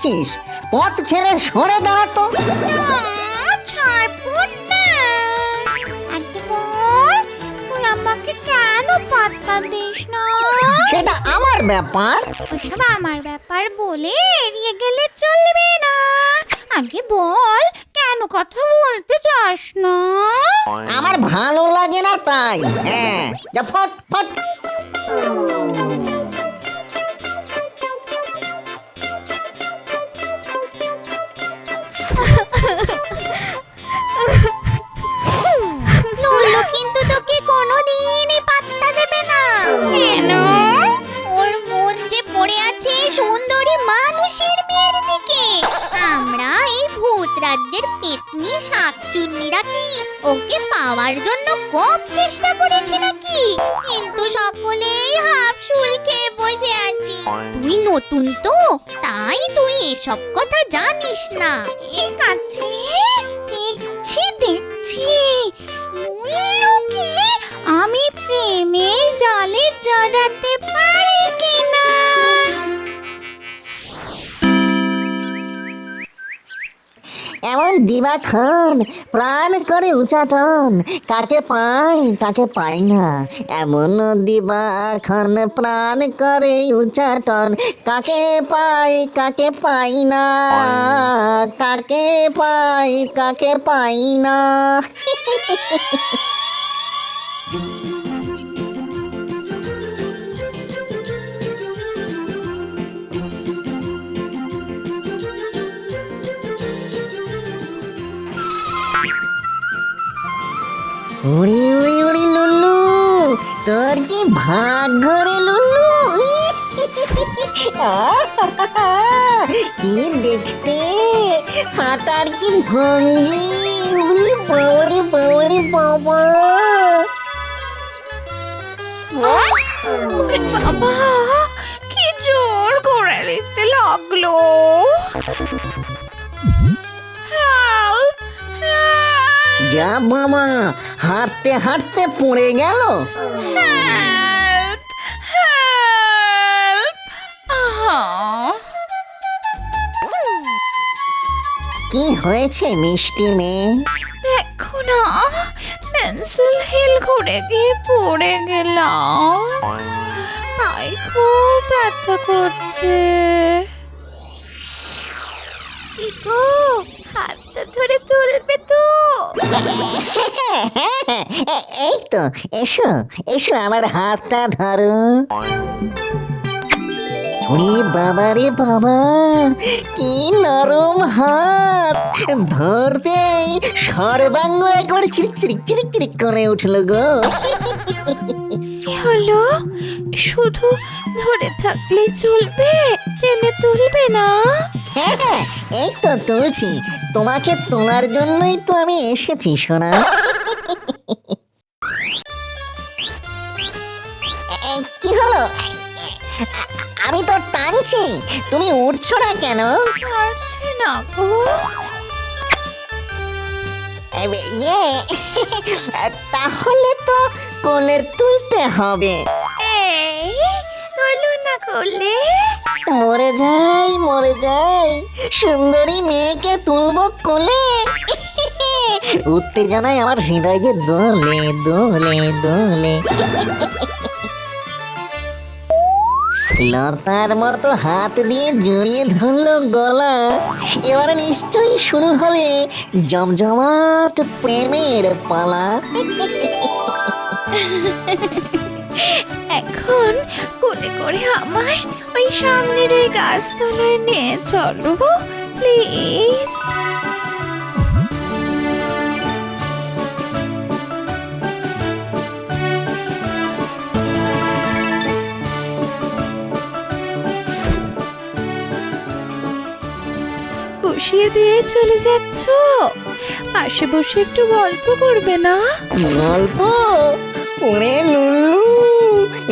করছিস পথ ছেড়ে সরে দাঁড়াতো ছাড়বো না। আগে তুই আমাকে কেন পাত্তা দিস না? সেটা আমার ব্যাপার। ওসব আমার ব্যাপার বলে এড়িয়ে গেলে চলবে না। আগে বল কেন কথা বলতে চাস না? আমার ভালো লাগে না তাই। হ্যাঁ যা ফট ফট। কেন? ওর মন পড়ে আছে সুন্দরী মানুষের মেয়ের দিকে। আমরা এই ভূত রাজ্যের পেতনি কি ওকে পাওয়ার জন্য খুব চেষ্টা করেছি নাকি? কিন্তু সকলেই হাফ শুল খেয়ে বসে আছি। নতুন তো, তাই তুই এসব কথা জানিস না। ঠিক আছে, দেখছি দেখছি। এমন খান প্রাণ করে উচাটন। কাকে পাই কাকে পাই না। এমন দিবা খান প্রাণ করে উচাটন। কাকে পাই কাকে পাই না। কাকে পাই কাকে পাই না। উড়ি উড়ি উড়ি লুল্লু তোর কি ভাগ্য রে লুল্লু কি দেখতে? হাঁটার কি ভঙ্গি? উড়ি, বাবারে বাবারে, বাবা। বাবা, কি জোর করে লিখতে লাগল? যা মামা হাঁটতে হাঁটতে পড়ে গেল। Help! Help! কি হয়েছে মিষ্টি মেয়ে? দেখো না পেন্সিল হিল ঘুরে গিয়ে পড়ে গেলাম। পায়ে খুব ব্যথা করছে। হাতটা ধরে তুলবে তো? এই তো এসো এসো আমার হাতটা ধরো। ওরে বাবা রে বাবা কি নরম হাত। ধরতেই সর্বাঙ্গ একবার চিরিক চিরিক চিরিক করে উঠল গো। হলো? শুধু ধরে থাকলে চলবে টেনে তুলবে না? হ্যাঁ হ্যাঁ, এই তো তুলছি। তোমাকে তোলার জন্যই তো আমি এসেছি সোনা। কি হলো? আমি তো টানছি তুমি উঠছো না কেন? পারছি না গো ইয়ে তাহলে তো কোলের তুলতে হবে। এই করলে? মরে যাই মরে যাই। সুন্দরী মেয়েকে তুলবো কোলে। উত্তেজনায় আমার হৃদয় যে দোলে দোলে দোলে। লতার মতো হাত দিয়ে জড়িয়ে ধরলো গলা। এবারে নিশ্চয়ই শুরু হবে জমজমাট প্রেমের পালা। এখন কোলে করে আমায় ওই সামনের ওই গাছতলায় নিয়ে চলো প্লিজ বসিয়ে দিয়ে চলে যাচ্ছ? পাশে বসে একটু গল্প করবে না? গল্প? ওরে লুল্লু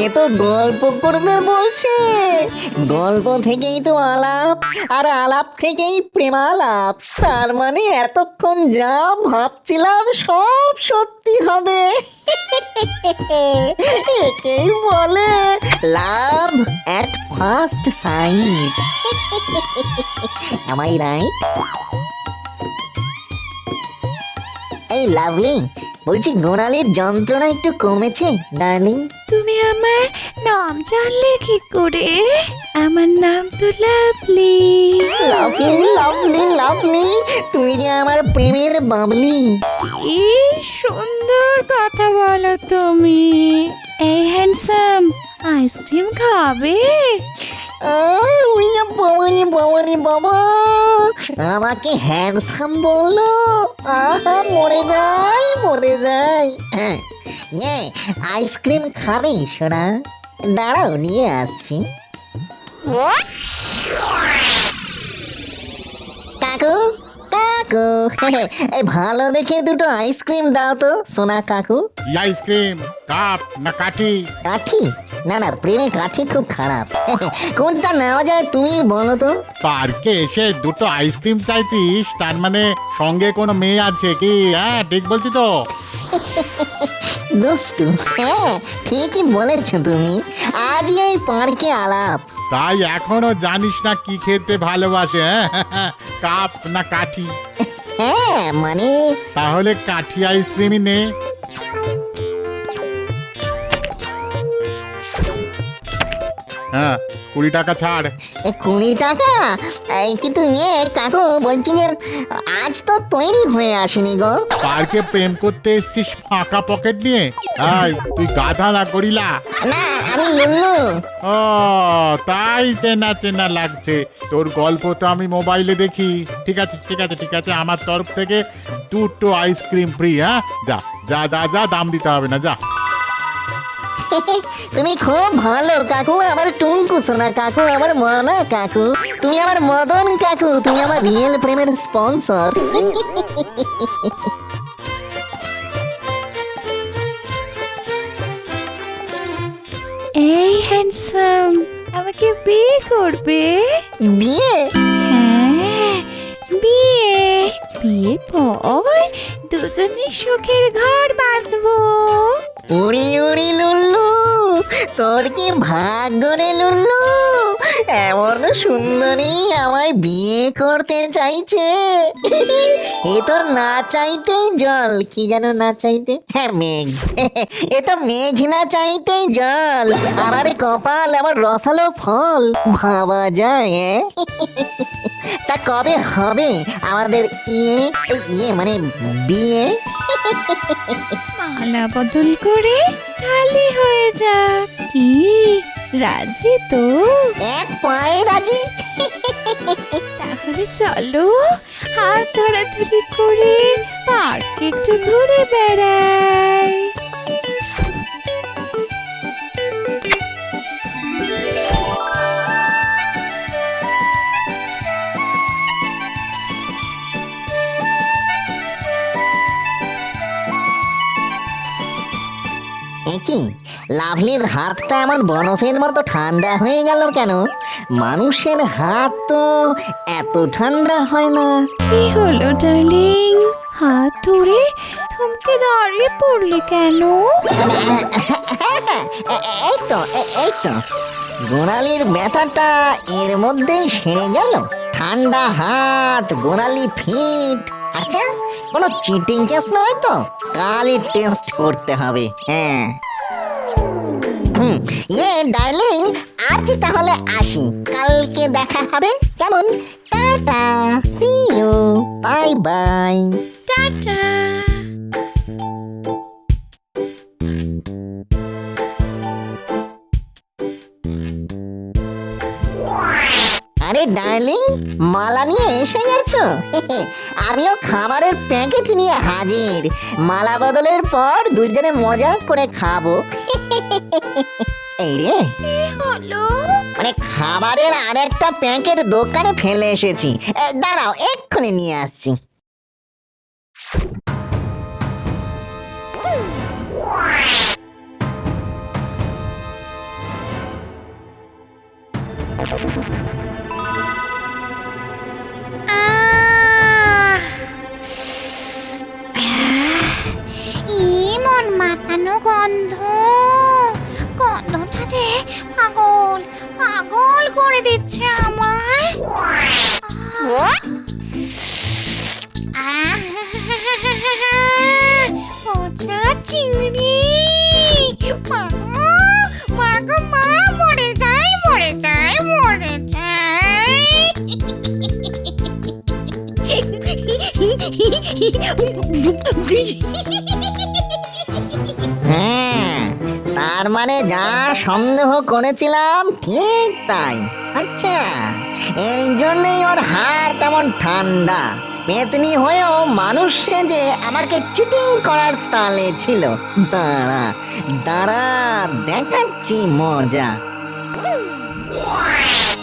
এ তো গল্প করবে বলছে। গল্প থেকেই তো আলাপ, আর আলাপ থেকেই প্রেমালাপ। তার মানে এতক্ষণ যা ভাবছিলাম সব সত্যি হবে। একেই বলে love at first sight am I right এই লাভলি বলছি গোড়ালির যন্ত্রণা একটু কমেছে ডার্লিং? তুমি আমার নাম জানলে কি করে? আমার নাম তো লাভলি। লাভলি লাভলি লাভলি তুমি যে আমার প্রেমের বাবলি। কি সুন্দর কথা বলো তুমি। এই হ্যান্ডসাম আইসক্রিম খাবে? আর উড়িয়া বাবারি বাবারি বাবা। আমাকে হ্যান্ডসাম বলল। আহা, মরে যাই মরে যাই। হ্যাঁ ইয়ে আইসক্রিম খাবে, সোনা? দাঁড়াও, নিয়ে আসছি। কাকু? কাকু এই ভালো দেখে দুটো আইসক্রিম দাও তো সোনা কাকু। কি আইসক্রিম কাপ না কাঠি? কাঠি? না না প্রেমে কাঠি খুব খারাপ। কোনটা নেওয়া যায় তুমি বলো তো। পার্কে এসে দুটো আইসক্রিম চাইতিস তার মানে সঙ্গে কোনো মেয়ে আছে কি? হ্যাঁ ঠিক বলছি তো। দুষ্টু। হ্যাঁ ঠিকই বলেছ তুমি। আজই এই পার্কে আলাপ। তাই এখনও জানিস না কি খেতে ভালোবাসে হ্যাঁ? কাপ না কাঠি? হ্যাঁ মানে? তাহলে কাঠি আইসক্রিমই নে। হ্যাঁ কুড়ি টাকা ছাড়। এ কুড়ি টাকা? এই কিন্তু ইয়ে কাকু বলছি যে আজ তো তৈরি হয়ে আসেনি গো। পার্কে প্রেম করতে এসছিস ফাঁকা পকেট নিয়ে? আয় তুই গাধা না করিলা না আমি লুল্লু। ও তাই চেনা চেনা লাগছে। তোর গল্প তো আমি মোবাইলে দেখি। ঠিক আছে ঠিক আছে ঠিক আছে আমার তরফ থেকে দুটো আইসক্রিম ফ্রি হ্যাঁ? যা যা যা যা দাম দিতে হবে না যা। তুমি খুব ভালো কাকু আমার টুঙ্কু সোনা কাকু আমার মনা কাকু। তুমি আমার মদন কাকু তুমি আমার রিয়েল প্রেমের স্পন্সর। এই হ্যান্ডসাম আমাকে বিয়ে করবে? বিয়ে? হ্যাঁ বিয়ে। বিয়ের পর দুজনে সুখের ঘর বাঁধবো। উড়ি উড়ি লুল্লু তোর কি ভাগ্য রে লুল্লু? এমন সুন্দরী আমায় বিয়ে করতে চাইছে। এ তো না চাইতেই জল, কি যেন না চাইতে? হ্যাঁ মেঘ। এ তো মেঘ না চাইতেই জল। আমার কপাল আমার রসালো ফল। ভাবা যায় তা কবে হবে আমাদের ইয়ে? ইয়ে মানে বিয়ে? মালা বদল করে খালি হয়ে কি রাজি তো? এক পায়ে রাজি। তাহলে চলো হাত ধরাধরি করে পার্কে একটু ঘুরে বেড়াই। কি লাভলির হাতটা এমন বরফের মতো ঠান্ডা হয়ে গেল কেন? মানুষের হাত তো এত ঠান্ডা হয় না। কি হলো ডার্লিং? হাত ধরে থমকে দাঁড়িয়ে পড়লে কেন? এই তো এই তো। গোড়ালির ব্যথাটা এর মধ্যেই সেরে গেল। ঠান্ডা হাত গোড়ালি ফিট। আচ্ছা কোনো চিটিং কেস নয় তো? কালই টেস্ট করতে হবে হ্যাঁ। হুম, ইয়ে ডার্লিং আজ তাহলে আসি। কালকে দেখা হবে। কেমন? Tata see you bye bye tata. আরে ডার্লিং মালা নিয়ে এসে গেছো? আমিও খাবারের প্যাকেট নিয়ে হাজির। মালা বদলের পর দুজনে মজা করে খাব। রে। হলো? মানে খাবারের আর একটা প্যাকেট দোকানে ফেলে এসেছি। এ, দাঁড়াও এক্ষুনি নিয়ে আসছি। আহ! কি মন মাতানো গন্ধ। আমায় আহ! পচা চিংড়ি। মা মা গো মা মরে যাই মরে যাই মরে যাই। হ্যাঁ তার মানে যা সন্দেহ করেছিলাম, ঠিক তাই। আচ্ছা এই জন্যই ওর হাড় তেমন ঠান্ডা। পেতনি হয়েও মানুষ সেজে আমাকে চিটিং করার তালে ছিল। দাঁড়া দাঁড়া, দেখাচ্ছি মজা।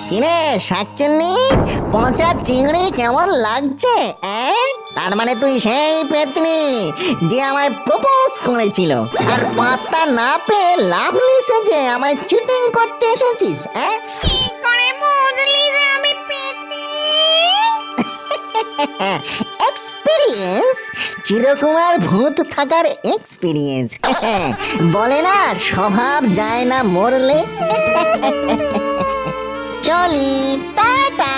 কিরে, শাকচুন্নি, পচা চিংড়ি কেমন লাগছে, অ্যাঁ? তার মানে তুই সেই পেতনি যে আমায় প্রপোজ করেছিল। আর পাত্তা না পেয়ে লাভলি সেজে আমায় চিটিং করতে এসেছিস হ্যাঁ? কি করে বুঝলি যে আমি পেতনি? এক্সপিরিয়েন্স চিরকুমার ভূত থাকার এক্সপিরিয়েন্স বলে না স্বভাব যায় না মরলে। চলি টাটা।